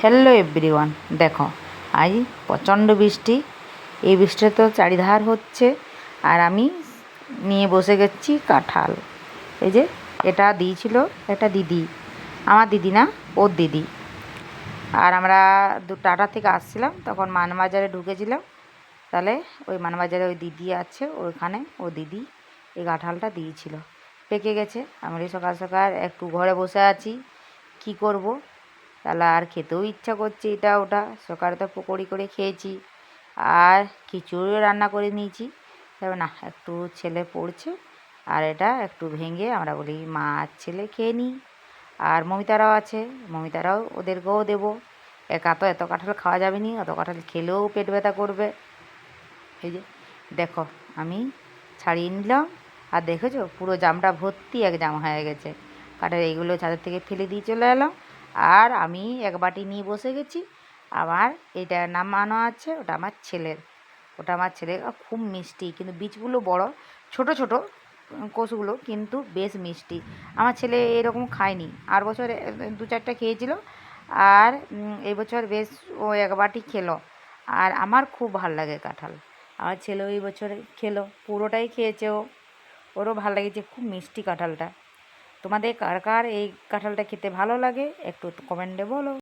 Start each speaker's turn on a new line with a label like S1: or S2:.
S1: Hello everyone দেখো আজ প্রচণ্ড বৃষ্টি। এই বৃষ্টিটা তো চারিধার হচ্ছে, আর আমি নিয়ে বসে গেছি কাঁঠাল। এই যে, এটা দিয়েছিল একটা দিদি। আমার দিদি না, ওর দিদি। আর আমরা টাটা থেকে আসছিলাম, তখন মানবাজারে ঢুকেছিলাম। তাহলে ওই মানবাজারে ওই দিদি আছে, ওইখানে ও দিদি এই কাঁঠালটা দিয়েছিল। পেকে গেছে, আমি সকাল সকাল একটু ঘরে বসে আছি, কি করব? তাহলে আর খেতেও ইচ্ছা করছে এটা ওটা। সকালে তো পকোড়ি করে খেয়েছি। আর খিচুড়িও রান্না করে নিয়েছি। তবে না, একটু ছেলে পড়ছে আর এটা একটু ভেঙে আমরা বলি মা আর ছেলে খেয়ে নিই। আর মমিতারাও আছে, মমিতারাও ওদেরকেও দেবো। একা তো এত কাঁঠাল খাওয়া যাবে নি, অত কাঁঠাল খেলেও পেট ব্যথা করবে। এই যে, দেখো, আমি ছাড়িয়ে নিলাম। আর দেখেছ, পুরো জামটা ভর্তি এক জাম হয়ে গেছে। কাঠের এইগুলো ছাদের থেকে ফেলে দিয়ে চলে এলাম। আর আমি এক বাটি নিয়ে বসে গেছি। আমার এটা নামানো আছে, ওটা আমার ছেলের। ওটা আমার ছেলে খুব মিষ্টি, কিন্তু বীজগুলো বড়, ছোট ছোট কোষগুলো কিন্তু বেশ মিষ্টি। আমার ছেলে এরকম খায়নি। আর বছর দু চারটা খেয়েছিল, আর এই বছর বেশ ও এক বাটি খেলো। আর আমার খুব ভালো লাগে কাঁঠাল। আমার ছেলেও এই বছর খেলো, পুরোটাই খেয়েছে ও। ওরও ভালো লেগেছে, খুব মিষ্টি কাঁঠালটা। তোমাদের কার কার এই কাঁঠালটা খেতে ভালো লাগে একটু কমেন্টে বলো।